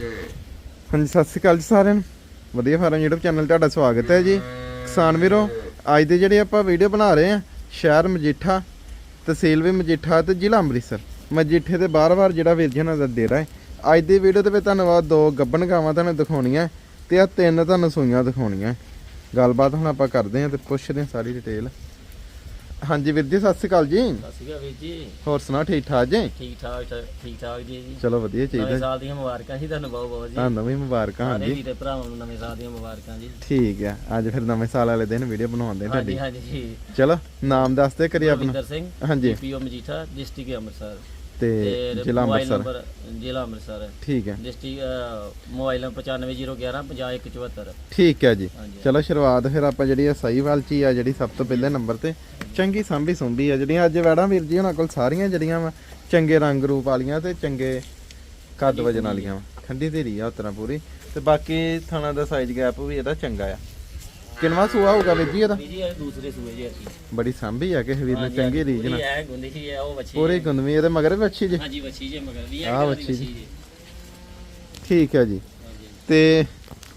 ਹਾਂਜੀ, ਸਤਿ ਸ਼੍ਰੀ ਅਕਾਲ ਜੀ ਸਾਰਿਆਂ ਨੂੰ। ਵਧੀਆ ਫਾਰਮ YouTube ਚੈਨਲ ਤੁਹਾਡਾ ਸਵਾਗਤ ਹੈ ਜੀ। ਕਿਸਾਨ ਵੀਰੋ, ਅੱਜ ਦੇ ਜਿਹੜੇ ਆਪਾਂ ਵੀਡੀਓ ਬਣਾ ਰਹੇ ਆ ਸ਼ਹਿਰ ਮਜੀਠਾ, ਤਹਿਸੀਲ ਵੀ ਮਜੀਠਾ ਤੇ ਜ਼ਿਲ੍ਹਾ ਅੰਮ੍ਰਿਤਸਰ। ਮਜੀਠੇ ਦੇ ਬਾਰ-ਬਾਰ ਜਿਹੜਾ ਵੀਰ ਜੀ ਉਹਨਾਂ ਦਾ ਡੇਰਾ ਹੈ। ਅੱਜ ਦੀ ਵੀਡੀਓ ਦੇ ਵਿੱਚ ਧੰਨਵਾਦ, ਦੋ ਗੱਬਣ ਗਾਵਾਂ ਤੁਹਾਨੂੰ ਦਿਖਾਉਣੀਆਂ ਤੇ ਆ ਤਿੰਨ ਤੁਹਾਨੂੰ ਸੂਈਆਂ ਦਿਖਾਉਣੀਆਂ। ਗੱਲਬਾਤ ਹੁਣ ਆਪਾਂ ਕਰਦੇ ਹਾਂ ਤੇ ਪੁੱਛਦੇ ਹਾਂ ਸਾਰੀ ਡਿਟੇਲ ਹਾਂਜੀ ਵੀਰ ਜੀ ਸਤਿ ਸ਼੍ਰੀ ਅਕਾਲ ਜੀ। ਸਤਿ ਸ਼੍ਰੀ ਅਕਾਲ ਵੀਰ ਜੀ। ਹੋਰ ਸੁਣਾਓ ਠੀਕ ਠਾਕ ਜੀ? ਠੀਕ ਠਾਕ ਠੀਕ ਠਾਕ ਜੀ। ਜੀ ਚਲੋ ਵਧੀਆ ਨਵੇਂ ਚਾਹੀਦਾ ਸਾਲ ਦੀਆਂ ਮੁਬਾਰਕਾਂ ਜੀ ਤੁਹਾਨੂੰ ਬਹੁਤ ਬਹੁਤ ਜੀ। ਤੁਹਾਨੂੰ ਵੀ ਮੁਬਾਰਕਾਂ ਸਾਰੇ ਹਾਂਜੀ। ਵੀਰੇ ਭਰਾਵਾਂ ਨੂੰ ਨਵੇਂ ਸਾਲ ਦੀਆਂ ਮੁਬਾਰਕਾਂ ਜੀ। ਠੀਕ ਆ ਅੱਜ ਫਿਰ ਨਵੇਂ ਸਾਲ ਵਾਲੇ ਦਿਨ ਵੀਡੀਓ ਬਣਾਉਂਦੇ ਹਾਂਜੀ ਤੁਹਾਡੀ। ਹਾਂਜੀ ਜੀ। ਚਲੋ ਨਾਮ ਦੱਸ ਦੇ ਕਰੀ ਆਪਣਾ। ਸਿੰਘ ਹਾਂਜੀ। ਪੀਓ ਮਜੀਠਾ ਡਿਸਟ੍ਰਿਕਟ ਅੰਮ੍ਰਿਤਸਰ। ਤੇ ਜ਼ਿਲ੍ਹਾ ਮੋਬਾਈਲ ਅੰਮ੍ਰਿਤਸਰ। ਨੰਬਰ ਜ਼ਿਲ੍ਹਾ ਅੰਮ੍ਰਿਤਸਰ। ਠੀਕ ਹੈ। ਡਿਸਟ੍ਰਿਕਟ ਮੋਬਾਈਲ ਨੰਬਰ 95011 50174 ਠੀਕ ਹੈ ਜੀ। ਹਾਂਜੀ। ਚਲੋ ਸ਼ੁਰੂਆਤ ਫਿਰ ਆਪਾਂ ਜਿਹੜੀ ਆ ਸਾਈਵਾਲ ਚ ਹੀ ਆ ਜਿਹੜੀ ਸਭ ਤੋਂ ਪਹਿਲੇ ਨੰਬਰ ਤੇ ਚੰਗੀ ਸਾਂਭੀ ਸੁੰਭੀ ਆ ਜਿਹੜੀਆਂ ਅੱਜ ਵੈੜਾਂ ਵੀਰ ਜੀ ਉਹਨਾਂ ਕੋਲ ਸਾਰੀਆਂ ਜਿਹੜੀਆਂ ਵਾ ਚੰਗੇ ਰੰਗ ਰੂਪ ਵਾਲੀਆਂ ਤੇ ਚੰਗੇ ਕੱਦ ਵਜਨ ਵਾਲੀਆਂ ਵਾ। ਠੰਡੀ ਧੀਰੀ ਆ ਉਤਰਾ ਪੂਰੀ। ਤੇ ਬਾਕੀ ਥਾਣਾ ਦਾ ਸਾਈਜ਼ ਗੈਪ ਵੀ ਇਹਦਾ ਚੰਗਾ ਆ। ਕਿੰਨਵਾ ਸੂਆ ਹੋਊਗਾ ਵੀਰ ਜੀ ਇਹਦਾ? ਵੀਰ ਜੀ ਇਹ ਦੂਸਰੇ ਸੂਏ ਜੀ ਅਸੀਂ। ਬੜੀ ਸਾਂਭੀ ਆ ਕਿਸੇ ਵੀਰ ਨੇ ਚੰਗੀ ਰੀਝ ਨਾਲ। ਇਹ ਗੁੰਦੀ ਸੀ ਇਹ ਉਹ ਵੱਛੀ ਪੂਰੀ ਗੁੰਦਵੀ ਇਹਦੇ ਮਗਰ ਵੀ ਅੱਛੀ ਜੀ? ਹਾਂਜੀ ਜੇ ਮਗਰ ਵੀ ਜੀ। ਠੀਕ ਹੈ ਜੀ। ਤੇ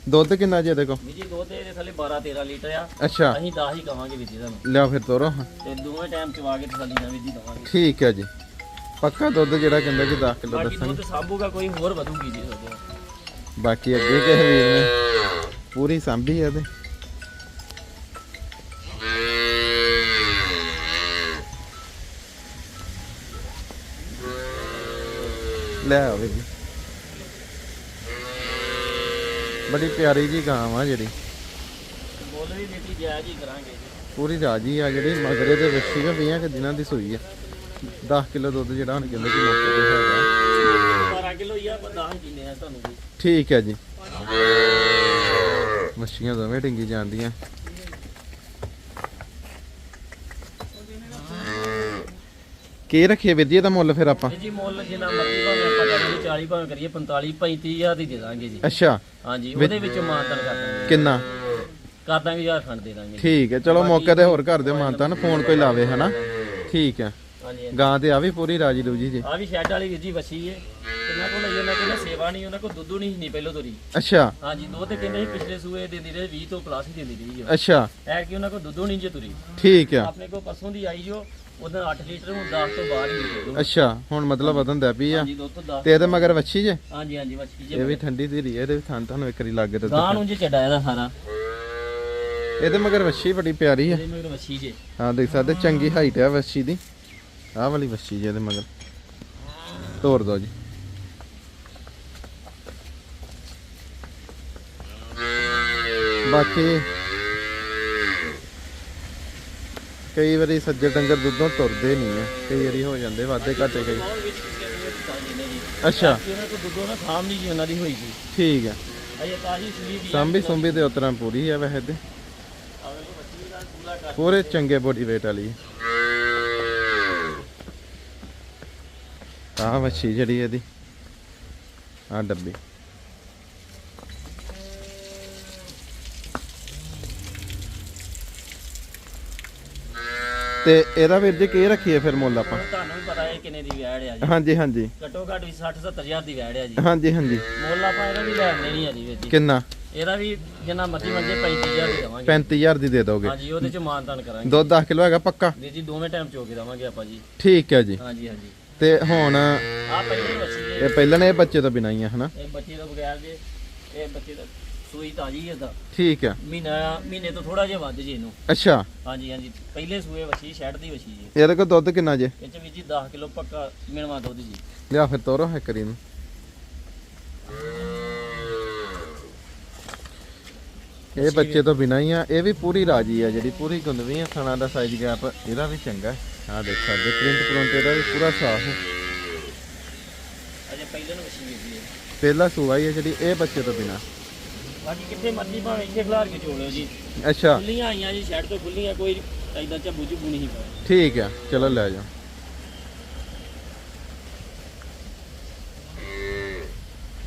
ਦੁੱਧ ਕਿੰਨਾ ਜੀ ਇਹਦੇ ਜੀ ਦੁੱਧ ਇਹਦੇ ਥੱਲੇ 12 13 ਲੀਟਰ ਆ। ਅੱਛਾ। ਅਸੀਂ 10 ਹੀ ਕਵਾਂਗੇ ਵੀਰ ਜੀ ਤੁਹਾਨੂੰ। ਲਿਆ ਫਿਰ ਤੋਰੋ। ਤੇ ਦੋਵੇਂ ਟਾਈਮ ਚਵਾ ਕੇ ਤਸੱਲੀ ਨਾਲ ਵੀਰ ਜੀ ਦਵਾਂਗੇ। ਠੀਕ ਹੈ ਜੀ। ਪੱਕਾ ਦੁੱਧ ਜਿਹੜਾ ਕਹਿੰਦਾ ਕਿ 10 ਕਿਲੋ ਬਾਕੀ ਦੱਸਣ ਦੁੱਧ ਸਾਂਭੂਗਾ ਕੋਈ ਹੋਰ ਵਧੂਗੀ ਜੀ ਬਾਕੀ ਅੱਗੇ ਕਿਸੇ ਵੀਰ ਨੇ ਪੂਰੀ ਸਾਂਭੀ ਆ ਤੇ ਲੈ ਆਵੇ ਜੀ। ਬੜੀ ਪਿਆਰੀ ਜੀ ਗਾਂ ਆ ਜਿਹੜੀ। ਮੁੱਲ ਵੀ ਬੇਟੀ ਜਾਇਜ਼ ਹੀ ਕਰਾਂਗੇ ਜੀ। ਪੂਰੀ ਰਾਜੀ ਆ ਜਿਹੜੀ ਮਗਰੇ ਦੇ ਵੱਛੀ ਆ 20 ਕਿ ਦਿਨਾਂ ਦੀ ਸੂਈ ਆ। 10 ਕਿਲੋ ਦੁੱਧ ਜਿਹੜਾ ਹੁਣ ਕਹਿੰਦੇ ਕਿ ਮੌਕੇ ਤੇ ਹੈਗਾ। 12 ਕਿਲੋ ਹੀ ਆ ਪਰ 10 ਕਿੰਨੇ ਆ ਤੁਹਾਨੂੰ ਜੀ ਠੀਕ ਹੈ ਜੀ। ਮੱਛੀਆਂ ਦੋਵੇਂ ਡਿੰਗੀ ਜਾਂਦੀਆਂ। ਕੀ ਰੱਖੀਏ ਵੀਰ ਜੀ ਇਹਦਾ ਮੁੱਲ ਫਿਰ ਆਪਾਂ? ਜੀ ਮੁੱਲ ਜਿੰਨਾ ਮਰਜ਼ੀ ਭਾਵੇਂ ਆਪਾਂ ਕਰੀਏ 40 ਭਾਵੇਂ ਕਰੀਏ 45 35000 ਦੀ ਦੇ ਦਾਂਗੇ ਜੀ। ਅੱਛਾ। ਹਾਂਜੀ ਉਹਦੇ ਵਿੱਚੋਂ ਮਾਨਤਨ ਕਰ ਦਾਂਗੇ। ਕਿੰਨਾ? ਕਰ ਦਾਂਗੇ ਹਜ਼ਾਰ ਖੰਡ ਦੇ ਦਾਂਗੇ। ਠੀਕ ਹੈ ਚਲੋ ਮੌਕੇ ਤੇ ਹੋਰ ਕਰ ਦਿਓ ਮਾਨਤਾ ਨਾ ਫੋਨ ਕੋਈ ਲਾਵੇ ਹਨਾ? ਠੀਕ ਹੈ। ਹਾਂਜੀ ਗਾਂ ਤੇ ਆ ਵੀ ਪੂਰੀ ਰਾਜੀ ਰੂਜੀ ਜੀ। ਆ ਵੀ ਸ਼ੈਡ ਵਾਲੀ ਵੀਰ ਜੀ ਵੱਛੀ ਏ ਇਹਨਾਂ ਕੋਲ ਇਹ ਉਹਨਾਂ ਕੋਲ ਸੇਵਾ ਨਹੀਂ ਉਹਨਾਂ ਕੋਲ ਦੁੱਧੂ ਨਹੀਂ ਨਹੀਂ ਪਹਿਲੋਂ ਤੋਰੀ। ਅੱਛਾ। ਹਾਂਜੀ ਦੋ ਤੇ ਕਹਿੰਦੇ ਪਿਛਲੇ ਸੂਏ ਦਿੰਦੀ ਰਹੇ 20 ਤੋਂ ਪਲੱਸ ਹੀ ਦਿੰਦੀ ਰਹੀ ਅੱਛਾ। ਐ ਕਿ ਉਹਨਾਂ ਕੋਲ ਦੁੱਧੂ ਨਹੀਂ ਜੇ ਤੁਰੀ। ਠੀਕ ਆ ਆਪਣੇ ਕੋਲ ਪਰਸੋਂ ਦੀ ਆਈ ਜੋ ਉਹਦਾ 8 ਲੀਟਰ ਹੁਣ 10 ਤੋਂ ਬਾਹਰ ਹੀ ਦੁੱਧ ਅੱਛਾ ਹੁਣ ਮਤਲਬ ਵਧਣ ਦਾ ਪਈ ਆ। ਹਾਂਜੀ ਦੁੱਧ ਤੋਂ 10 ਤੇ ਇਹਦੇ ਮਗਰ ਵੱਛੀ ਜੇ? ਹਾਂਜੀ ਹਾਂਜੀ ਵੱਛੀ ਇਹ ਜੇ ਵੀ ਠੰਡੀ ਧੀਰੀ ਹੈ ਇਹਦੇ ਵੀ ਥਾਂ ਤੁਹਾਨੂੰ ਇੱਕ ਵਾਰੀ ਲੱਗ ਤੇ ਗਾਂ ਨੂੰ ਜੇ ਚੱਡਾ ਇਹਦਾ ਸਾਰਾ। ਇਹਦੇ ਮਗਰ ਵੱਛੀ ਬੜੀ ਪਿਆਰੀ ਹੈ ਇਹਦੇ ਮੇਰੇ ਵੱਛੀ ਜੇ। ਹਾਂ ਦੇਖ ਸਕਦੇ ਚੰਗੀ ਹਾਈਟ ਹੈ ਵੱਛੀ ਦੀ। ਆਹ ਵਾਲੀ ਵੱਛੀ ਜੀ ਇਹਦੇ ਮਗਰ। ਤੋੜ ਦੋ ਜੀ। ਬਾਕੀ ਕਈ ਵਾਰੀ ਸੱਜੇ ਡੰਗਰ ਦੁੱਧੋਂ ਤੁਰਦੇ ਨਹੀਂ ਆ ਕਈ ਵਾਰੀ ਹੋ ਜਾਂਦੇ ਵਾਧੇ ਘਾਟੇ ਕਈ। ਅੱਛਾ। ਕਿ ਉਹਨਾਂ ਕੋਲ ਦੁੱਧੋਂ ਨਾ ਖਾਮ ਨਹੀਂ ਜੀ ਉਹਨਾਂ ਦੀ ਹੋਈ ਜੀ ਠੀਕ ਆ। ਅਜੇ ਦੀ ਸਾਂਭੀ ਸੁੰਭੀ ਤੇ ਉਤਰਾਂ ਪੂਰੀ ਆ ਵੈਸੇ ਤੇ। ਪੂਰਾ ਚੰਗੇ ਬੋਡੀ weight ਵਾਲੀ ਆਹ ਵੱਛੀ ਜਿਹੜੀ ਇਹਦੀ ਆਹ ਡੱਬੀ। ਤੇ ਇਹਦਾ ਵੀਰ ਜੀ ਕੀ ਰੱਖੀਏ ਫਿਰ ਮੁੱਲ ਆਪਾਂ? ਹੁਣ ਤੁਹਾਨੂੰ ਵੀ ਪਤਾ ਹੈ ਕਿੰਨੇ ਦੀ ਵੈੜ ਆ ਜੀ। ਹਾਂਜੀ ਹਾਂਜੀ। ਘੱਟੋ ਘੱਟ ਵੀ 60 70000 ਦੀ ਵੈੜ ਆ ਜੀ। ਹਾਂਜੀ ਹਾਂਜੀ। ਮੁੱਲ ਆਪਾਂ ਇਹਦਾ ਵੀ ਲੈਣ ਨਹੀਂ ਆ ਜੀ ਵੀਰ ਜੀ। ਕਿੰਨਾ? ਇਹਦਾ ਵੀ ਜਿੰਨਾ ਮਰਜ਼ੀ ਮੰਗੇ 35000 ਦੀ ਦਵਾਂਗੇ। 35000 ਦੀ ਦੇ ਦੋਗੇ। ਹਾਂਜੀ ਉਹਦੇ ਚ ਮਾਨਤਾਨ ਕਰਾਂਗੇ। ਦੁੱਧ 10 ਕਿਲੋ ਹੈਗਾ ਪੱਕਾ? ਵੀਰ ਜੀ ਦੋਵੇਂ ਟਾਈਮ ਚੋ ਕੇ ਦਵਾਂਗੇ ਆਪਾਂ ਜੀ। ਠੀਕ ਹੈ ਜੀ। ਹਾਂਜੀ ਹਾਂਜੀ। ਤੇ ਹੁਣ ਆ ਪਹਿਲੀ ਬੱਚੀ ਇਹ ਪਹਿਲਾਂ ਨੇ ਇਹ ਬੱਚੇ ਤੋਂ ਬਿਨਾਂ ਹੀ ਆ ਹਨਾ? ਇਹ ਬੱਚੇ ਤੋਂ ਬਗੈਰ ਜੇ ਇਹ ਬੱਚੇ ਦਾ ਸੂਈ ਤਾਜੀ ਹੈ ਦਾ ਠੀਕ ਆ। ਮਹੀਨਾ ਮਹੀਨੇ ਤੋਂ ਥੋੜਾ ਜਿਹਾ ਵੱਧ ਜੀ ਇਹਨੂੰ। ਅੱਛਾ। ਹਾਂਜੀ ਹਾਂਜੀ। ਪਹਿਲੇ ਸੂਏ ਵੱਛੀ ਸ਼ੈਡ ਦੀ ਵੱਛੀ ਜੀ। ਇਹਦੇ ਕੋਲ ਦੁੱਧ ਕਿੰਨਾ ਜੇ? ਇਹ ਚ ਵੀਰ ਜੀ 10 ਕਿਲੋ ਪੱਕਾ ਮਿਲਵਾ ਦੁੱਧ ਜੀ। ਲਿਆ ਫਿਰ ਤੋਰੋ ਹੈ ਕਰੀ ਨੂੰ ਇਹ ਬੱਚੇ ਤੋਂ ਬਿਨਾਂ ਹੀ ਆ। ਇਹ ਵੀ ਪੂਰੀ ਰਾਜੀ ਆ ਜਿਹੜੀ ਪੂਰੀ ਗੁੰਦਵੀ ਆ। ਥਣਾ ਦਾ ਸਾਈਜ਼ ਗੈਪ ਇਹਦਾ ਵੀ ਚੰਗਾ ਆ ਦੇਖ ਸਕਦੇ ਪ੍ਰਿੰਟ ਪ੍ਰਿੰਟ ਇਹਦਾ ਵੀ ਪੂਰਾ ਸਾਫ਼ ਹੈ। ਅਜੇ ਪਹਿਲੇ ਨੂੰ ਹੈ। ਸੂਆ ਹੀ ਆ ਜਿਹੜੀ ਇਹ ਬੱਚੇ ਤੋਂ ਬਿਨਾਂ। ਬਾਕੀ ਕਿੱਥੇ ਮਰਜ਼ੀ ਭਾਵੇਂ ਇੱਥੇ ਖਿਲਾਰ ਕੇ ਚੋਲਿਓ ਜੀ। ਅੱਛਾ। ਖੁੱਲੀਆਂ ਆਈਆਂ ਜੀ ਸ਼ੈਡ ਤੋਂ ਖੁੱਲੀਆਂ ਕੋਈ ਐਦਾਂ ਝੱਬੂ ਝੁੱਬੂ ਨਹੀਂ ਪਾਇਆ ਠੀਕ ਆ ਚਲੋ ਲੈ ਜਾ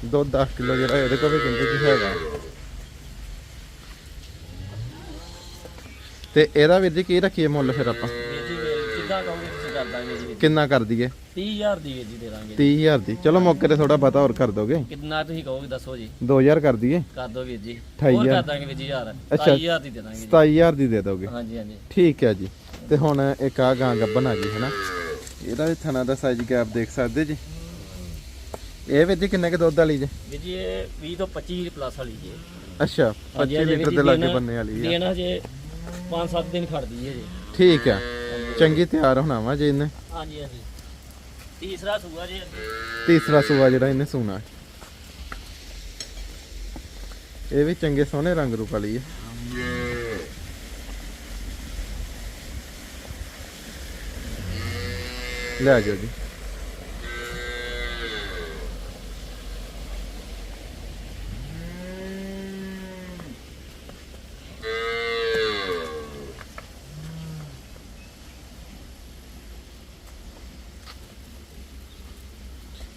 ਦੋ 10 ਕਿਲੋ ਜਿਹੜਾ ਇਹਦੇ ਕੋਲ ਵੀ ਕਹਿੰਦੇ ਕਿ ਹੈਗਾ। ਤੇ ਇਹਦਾ ਵੀਰ ਜੀ ਕੀ ਰੱਖੀਏ ਮੁੱਲ ਫਿਰ ਆਪਾਂ? ਵੀਰ ਜੀ ਜਿੱਦਾਂ ਕਹੋਗੇ ਕਰ ਦਾਂਗੇ ਜੀ ਵੀਰ ਜੀ। ਕਿੰਨਾ ਕਰ ਦਈਏ? 30000 ਦੀ ਵੀਰ ਜੀ ਦੇ ਦਾਂਗੇ। 30000 ਦੀ। ਚਲੋ ਮੌਕੇ ਤੇ ਥੋੜਾ ਪਤਾ ਹੋਰ ਕਰ ਦੋਗੇ। ਕਿੰਨਾ ਤੁਸੀਂ ਕਹੋਗੇ ਦੱਸੋ ਜੀ। 2000 ਕਰ ਦਈਏ। ਕਰ ਦੋ ਵੀਰ ਜੀ। ਹੋਰ। ਕਰ ਦਾਂਗੇ ਵੀਰ ਜੀ ਯਾਰ ਅੱਛਾ। 27000 ਦੀ ਦੇ ਦਾਂਗੇ ਜੀ। 27000 ਦੀ ਦੇ ਦੋਗੇ। ਹਾਂਜੀ ਹਾਂਜੀ। ਠੀਕ ਹੈ ਜੀ। ਤੇ ਹੁਣ ਇੱਕ ਆ ਗਾਂ ਗੱਬਨ ਆ ਗਈ ਹੈ ਨਾ? ਇਹਦਾ ਵੀ ਥਣਾ ਦਾ ਸਾਈਜ਼ ਗੈਪ ਦੇਖ ਸਕਦੇ ਜੀ? ਇਹ ਵਿੱਚ ਕਿੰਨੇ ਕੁ ਦੁੱਧ ਵਾਲੀ ਜੇ? ਵੀਰ ਜੀ ਇਹ 20 ਤੋਂ 25 ਪਲੱਸ ਵਾਲੀ ਜੀ ਅੱਛਾ 25 ਲੀਟਰ ਦੇ ਲਾਗੇ ਬੰਨੇ ਵਾਲੀ ਆ। ਦੇਣਾ ਜੇ 5-7 ਦਿਨ ਖੜਦੀ ਹੈ ਜੀ। ਠੀਕ ਆ ਚੰਗੀ ਤਿਆਰ ਹੋਣਾ ਵਾ ਜੇ ਇਹਨੇ। ਹਾਂਜੀ ਹਾਂਜੀ। ਤੀਸਰਾ ਸੂਆ ਜੀ। ਤੀਸਰਾ ਸੂਆ ਜਿਹੜਾ ਇਹਨੇ ਸੂਣਾ। ਇਹ ਵੀ ਚੰਗੇ ਸੋਹਣੇ ਰੰਗ ਰੂਪ ਵਾਲੀ ਹੈ ਲੈ ਜਾਓ ਜੀ।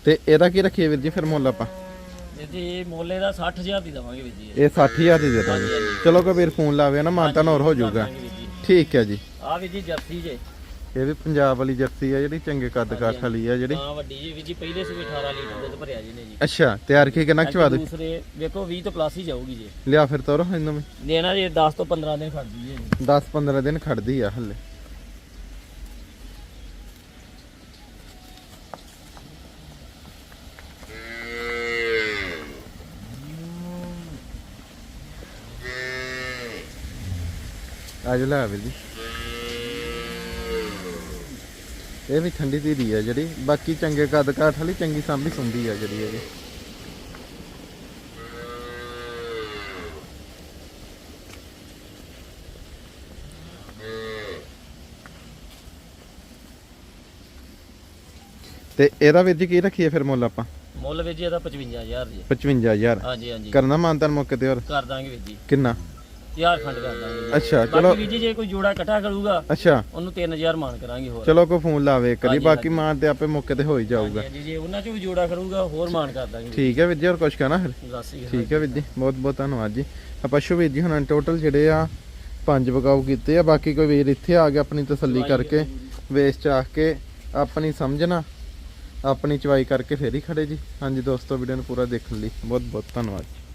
ਤੇ ਇਹਦਾ ਕੀ ਰੱਖੀਏ ਵੀਰ ਜੀ ਫਿਰ ਮੁੱਲ ਆਪਾਂ? ਵੀਰ ਜੀ ਇਹ ਮੋਲੇ ਦਾ 60000 ਦੀ ਦਵਾਂਗੇ ਵੀਰ ਜੀ। ਇਹ 60000 ਦੀ ਦਾਂਗੇ। ਚਲੋ ਕੋਈ ਵੀਰ ਫੋਨ ਲਾਵੇ ਨਾ ਮਾਨਤਾ ਹੋਰ ਹੋ ਜਾਊਗਾ। ਠੀਕ ਹੈ ਜੀ। ਆ ਵੀਰ ਜੀ ਜਰਸੀ ਜੇ। ਇਹ ਵੀ ਪੰਜਾਬ ਵਾਲੀ ਜਰਸੀ ਆ ਜਿਹੜੀ ਚੰਗੇ ਕੱਦ ਕਾਠ ਵਾਲੀ ਆ ਜਿਹੜੀ। ਹਾਂ ਵੱਡੀ ਜੀ ਵੀਰ ਜੀ ਪਹਿਲੇ ਸੂਏ 18 ਲੀਟਰ ਦੁੱਧ ਭਰਿਆ ਜੀ ਨੇ ਜੀ। ਅੱਛਾ ਤਿਆਰ ਕੀ ਕਿੰਨਾ ਕੁ ਚਵਾ ਦੇ ਦੂਸਰੇ ਵੇਖੋ 20 ਤੋਂ ਪਲੱਸ ਹੀ ਜਾਊਗੀ ਜੀ। ਲਿਆ ਫਿਰ ਤੋਰੋ ਇਹਨੂੰ ਵੀ। ਦੇਣਾ ਜੀ 10 ਤੋਂ 15 ਦਿਨ ਖੜਦੀ ਹੈ ਜੀ। 10 15 ਦਿਨ ਖੜਦੀ ਆ ਹੱਲੇ। ਅੱਜ ਲੈ ਵੀਰ ਜੀ। ਇਹ ਵੀ ਠੰਡੀ ਧੀਰੀ ਆ ਜਿਹੜੀ। ਬਾਕੀ ਚੰਗੇ ਕੱਦ ਕਾਠ ਵਾਲੀ ਚੰਗੀ ਸਾਂਭੀ ਸੁੰਦੀ ਆ ਜਿਹੜੀ ਇਹ। ਤੇ ਇਹਦਾ ਵੀਰ ਜੀ ਕੀ ਰੱਖੀਏ ਫਿਰ ਮੁੱਲ ਆਪਾਂ? ਮੁੱਲ ਵੀਰ ਜੀ ਇਹਦਾ 55000 ਜੀ। 55000 ਹਾਂਜੀ ਹਾਂਜੀ। ਕਰਨਾ ਮਾਨਤਾਨ ਮੌਕੇ ਤੇ ਹੋਰ? ਕਰ ਦਾਂਗੇ ਵੀਰ ਜੀ। ਕਿੰਨਾ? ਹਜ਼ਾਰ ਖੰਡ ਕਰ ਦਾਂਗੇ ਜੀ। ਅੱਛਾ ਚਲੋ। ਬਾਕੀ ਵੀਰ ਜੀ ਜੇ ਕੋਈ ਜੋੜਾ ਇਕੱਠਾ ਕਰੂਗਾ ਅੱਛਾ। ਉਹਨੂੰ 3000 ਮਾਨ ਕਰਾਂਗੇ ਹੋਰ। ਚਲੋ ਕੋਈ ਫੋਨ ਲਾਵੇ ਕਰੀ ਹਾਂਜੀ, ਬਾਕੀ ਹਾਂਜੀ। ਮਾਨ ਤੇ ਆਪੇ ਮੌਕੇ ਤੇ ਹੋ ਹੀ ਜਾਊਗਾ। ਹਾਂਜੀ ਜੇ ਉਹਨਾਂ ਚੋਂ ਵੀ ਜੋੜਾ ਕਰੂਗਾ ਹੋਰ ਮਾਨ ਕਰ ਦਾਂਗੇ। ਠੀਕ ਹੈ ਵੀਰ ਜੀ ਹੋਰ ਕੁਝ ਕਹਿਣਾ ਫਿਰ? ਦੱਸ ਹੀ ਠੀਕ ਹੈ ਵੀਰ ਜੀ ਬਹੁਤ ਬਹੁਤ ਧੰਨਵਾਦ ਜੀ। ਆਪਾਂ ਸ਼ੁਭ ਵੀਰ ਜੀ ਹੁਣ ਟੋਟਲ ਜਿਹੜੇ ਆ ਪੰਜ ਬਕਾਊ ਕੀਤੇ ਆ। ਬਾਕੀ ਕੋਈ ਵੀਰ ਇੱਥੇ ਆ ਗਿਆ ਆਪਣੀ ਤਸੱਲੀ ਕਰਕੇ ਵੇਸ ਚ ਆ ਕੇ ਆਪਣੀ ਸਮਝਣਾ ਆਪਣੀ ਚਵਾਈ ਕਰਕੇ ਫੇਰ ਹੀ ਖੜੇ ਜੀ। ਹਾਂਜੀ ਦੋਸਤੋ ਵੀਡੀਓ ਨੂੰ ਪੂਰਾ ਦੇਖਣ ਲਈ ਬਹੁਤ ਬਹੁਤ ਧੰਨਵਾਦ ਜੀ।